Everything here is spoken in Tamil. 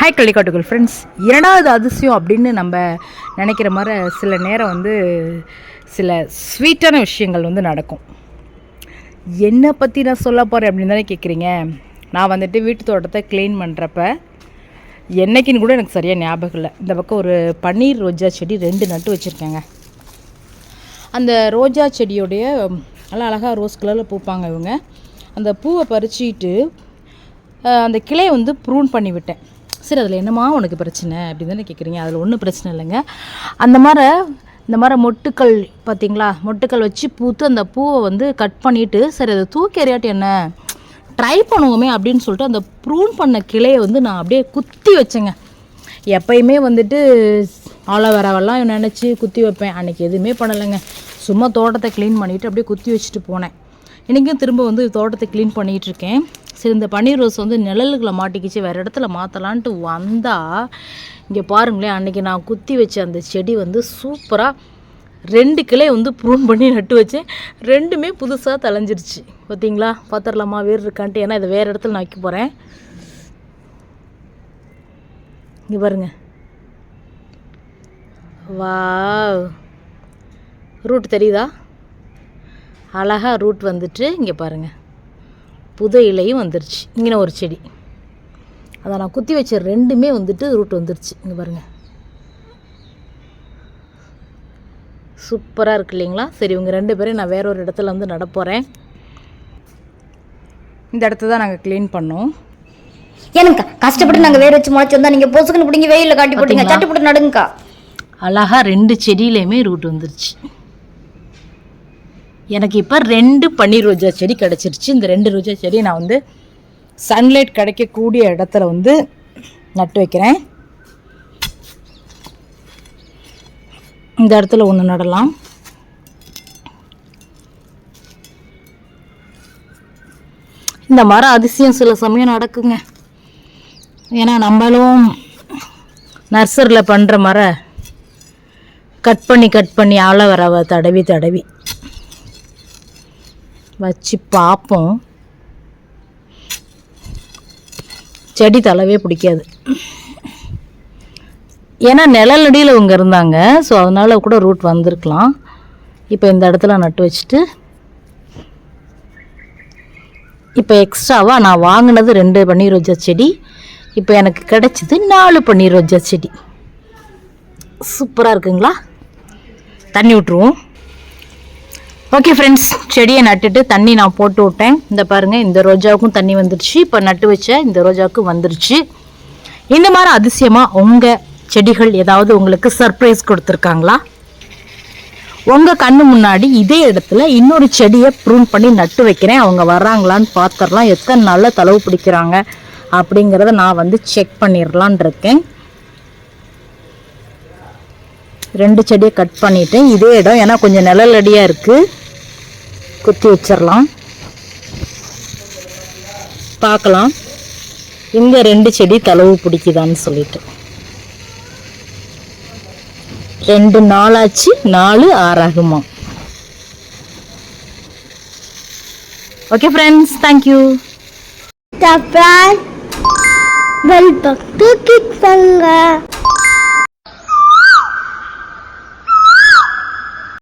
ஹாய் கள்ளிக்காட்டுகள் ஃப்ரெண்ட்ஸ் இரண்டாவது அதிசயம் அப்படின்னு நம்ம நினைக்கிற மாதிரி சில நேரம் வந்து சில ஸ்வீட்டான விஷயங்கள் வந்து நடக்கும். என்னை பற்றி நான் சொல்ல போகிறேன் அப்படின்னு தானே கேட்குறீங்க நான் வந்துட்டு வீட்டு தோட்டத்தை க்ளீன் பண்ணுறப்ப என்றைக்குன்னு கூட எனக்கு சரியாக ஞாபகம் இல்லை. இந்த பக்கம் ஒரு பன்னீர் ரோஜா செடி ரெண்டு நட்டு வச்சுருக்கேங்க. அந்த ரோஜா செடியோடைய நல்லா அழகாக ரோஸ் கலரில் பூப்பாங்க இவங்க. அந்த பூவை பறிச்சிட்டு அந்த கிளையை வந்து ப்ரூன் பண்ணி விட்டேன். சரி அதில் என்னம்மா உனக்கு பிரச்சனை? அப்படின்னு தானே கேட்குறீங்க அதில் ஒன்றும் பிரச்சனை இல்லைங்க. அந்த மாதிரி இந்த மாதிரி மொட்டுக்கள் பார்த்தீங்களா மொட்டுக்கள் வச்சு பூத்து அந்த பூவை வந்து கட் பண்ணிவிட்டு சரி அதை தூக்கி எறியாட்டி என்ன? ட்ரை பண்ணுவோமே அப்படின்னு சொல்லிட்டு அந்த ப்ரூன் பண்ண கிளையை வந்து நான் அப்படியே குத்தி வச்சேங்க. எப்பயுமே வந்துட்டு ஆலோவேராவெல்லாம் நினச்சி குத்தி வைப்பேன். அன்றைக்கி எதுவுமே பண்ணலைங்க. சும்மா தோட்டத்தை க்ளீன் பண்ணிவிட்டு அப்படியே குத்தி வச்சுட்டு போனேன். இன்றைக்கும் திரும்ப வந்து தோட்டத்தை க்ளீன் பண்ணிகிட்ருக்கேன் சரி இந்த பன்னீர் ரோஸ் வந்து நிழல்களை மாட்டிக்கிச்சு வேறு இடத்துல மாற்றலான்ட்டு வந்தால் இங்கே பாருங்களேன் அன்றைக்கி நான் குத்தி வச்ச அந்த செடி வந்து சூப்பராக ரெண்டு கிளை வந்து ப்ரூன் பண்ணி நட்டு வச்சேன். ரெண்டுமே புதுசாக தலைஞ்சிருச்சு பார்த்தீங்களா பார்த்துடலாமா வேறு இருக்கான்ட்டு ஏன்னா இதை வேறு இடத்துல நான் வைக்க போகிறேன் இங்கே பாருங்க. வாவ். ரூட் தெரியுதா? அழகாக ரூட் வந்துட்டு இங்கே பாருங்கள் புது இலையும் வந்துருச்சு. இங்கே ஒரு செடி. அதை நான் குத்தி வச்ச ரெண்டுமே வந்துட்டு ரூட் வந்துருச்சு. இங்கே பாருங்கள் சூப்பராக இருக்கு இல்லைங்களா? சரி இவங்க ரெண்டு பேரையும் நான் வேற ஒரு இடத்துல வந்து நட போகிறேன் இந்த இடத்த தான் நாங்கள் க்ளீன் பண்ணோம். ஏனுங்கக்கா கஷ்டப்பட்டு நாங்க வேற வச்சு முளைச்சு வந்தா நீங்க பொசுக்குன்னு பிடிங்க வெயில்ல காட்டி போட்டீங்க? சட்டு போட்டு நடுங்கக்கா. அழகாக ரெண்டு செடியிலையுமே ரூட் வந்துருச்சு. எனக்கு இப்போ ரெண்டு பன்னீர் ரோஜா செடி கிடச்சிருச்சு. இந்த ரெண்டு ரோஜா செடியை நான் வந்து சன்லைட் கிடைக்கக்கூடிய இடத்துல வந்து நட்டு வைக்கிறேன். இந்த இடத்துல ஒன்று நடலாம். இந்த மரம் அதிசயம் சில சமயம் நடக்குங்க. ஏன்னா நம்மளும் நர்சரியில் பண்ணுற மர கட் பண்ணி கட் பண்ணி ஆலோவேராவை தடவி தடவி. வச்சு பார்ப்போம் செடி தளவே பிடிக்காது. ஏன்னா நிழலடியில் இவங்க இருந்தாங்க. ஸோ அதனால் கூட ரூட் வந்திருக்கலாம். இப்போ இந்த இடத்துல நட்டு வச்சுட்டு இப்போ எக்ஸ்ட்ராவாக நான் வாங்கினது ரெண்டு பன்னீர் ரோஜா செடி. இப்போ எனக்கு கிடைச்சது நாலு பன்னீர் ரோஜா செடி. சூப்பராக இருக்குங்களா? தண்ணி விட்ருவோம் ஓகே ஃப்ரெண்ட்ஸ் செடியை நட்டுட்டு தண்ணி நான் போட்டு விட்டேன். இந்த பாருங்கள் இந்த ரோஜாவுக்கும் தண்ணி வந்துருச்சு. இப்போ நட்டு வச்ச இந்த ரோஜாவுக்கும் வந்துருச்சு. இந்த மாதிரி அதிசயமாக உங்கள் செடிகள் ஏதாவது உங்களுக்கு சர்ப்ரைஸ் கொடுத்துருக்காங்களா? உங்கள் கண்ணு முன்னாடி இதே இடத்துல இன்னொரு செடியை ப்ரூன் பண்ணி நட்டு வைக்கிறேன். அவங்க வர்றாங்களான்னு பார்த்துடலாம். எத்தனை நாளில் தளவு பிடிக்கிறாங்க அப்படிங்கிறத நான் வந்து செக் பண்ணிடலான் இருக்கேன். ரெண்டு செடியை கட் பண்ணிட்டேன். இதே இடம் ஏன்னா கொஞ்சம் நிழலடியாக இருக்குது குத்தி வச்சிடலாம் பார்க்கலாம் இந்த ரெண்டு செடி தளவு பிடிக்குதான்னு சொல்லிட்டு. ரெண்டு நாளாச்சு நாலு ஆறாகுமா. Okay friends thank you bell button click